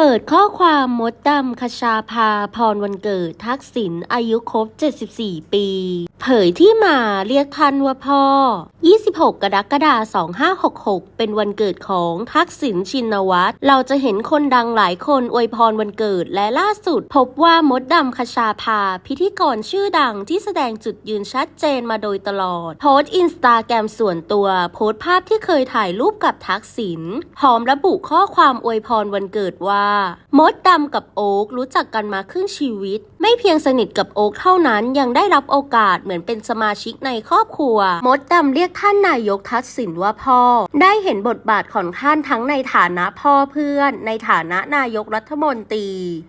เปิดข้อความมดดำคชาภาพรวันเกิดทักษิณอายุครบ 74 ปี เผยที่มาเรียกท่านว่าพ่อ 26 กรกฎาคม2566 เป็นวันเกิดของทักษิณชินวัตร เราจะเห็นคนดังหลายคนอวยพรวันเกิดและล่าสุด พบว่ามดดำคชาภาพิธีกรชื่อดังที่แสดงจุดยืนชัดเจนมาโดยตลอด โพสต์อินสตาแกรมส่วนตัว โพสต์ภาพที่เคยถ่ายรูปกับทักษิณพร้อมระบุข้อความอวยพรวันเกิดว่ามดดำกับโอ๊กรู้จักกันมาครึ่งชีวิต ไม่เพียงสนิทกับโอ๊กเท่านั้นยังได้รับโอกาสเหมือนเป็นสมาชิกในครอบครัว มดดำเรียกท่านนายกทักษิณว่าพ่อ ได้เห็นบทบาทของท่านทั้งในฐานะพ่อเพื่อน ในฐานะนายกรัฐมนตรี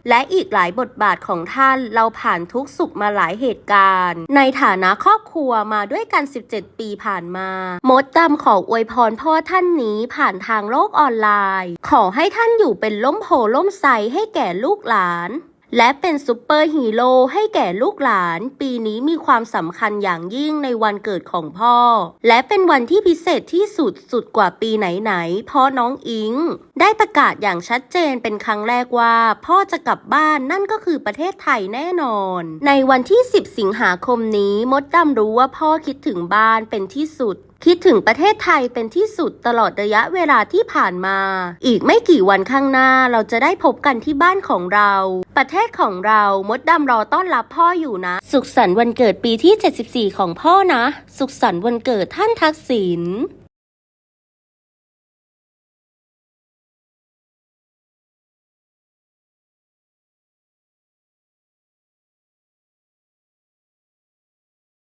และอีกหลายบทบาทของท่านเราผ่านทุกสุขมาหลายเหตุการณ์ ในฐานะครอบครัวมาด้วยกัน 17 ปีผ่านมา มดดำขออวยพรพ่อท่านนี้ผ่านทางโลกออนไลน์ ขอให้ท่านอยู่เป็นล้มโพล้มไซให้แก่ลูกหลาน และเป็นซูเปอร์ฮีโร่ให้แก่ลูกหลาน ปีนี้มีความสำคัญอย่างยิ่งในวันเกิดของพ่อ และเป็นวันที่พิเศษที่สุดสุดกว่าปีไหนๆเพราะน้องอิง ได้ประกาศอย่างชัดเจนเป็นครั้งแรกว่า พ่อจะกลับบ้านนั่นก็คือประเทศไทยแน่นอน ในวันที่ 10 สิงหาคมนี้มดดำรู้ว่าพ่อคิดถึงบ้านเป็นที่สุด คิดถึงประเทศไทยเป็นที่สุดตลอดระยะเวลาที่ผ่านมา อีกไม่กี่วันข้างหน้าเราจะได้พบกันที่บ้านของเรา ประเทศของเรามดดำรอต้อนรับพ่ออยู่นะ สุขสันต์วันเกิดปีที่ 74 ของพ่อนะ สุขสันต์วันเกิดท่านทักษิณ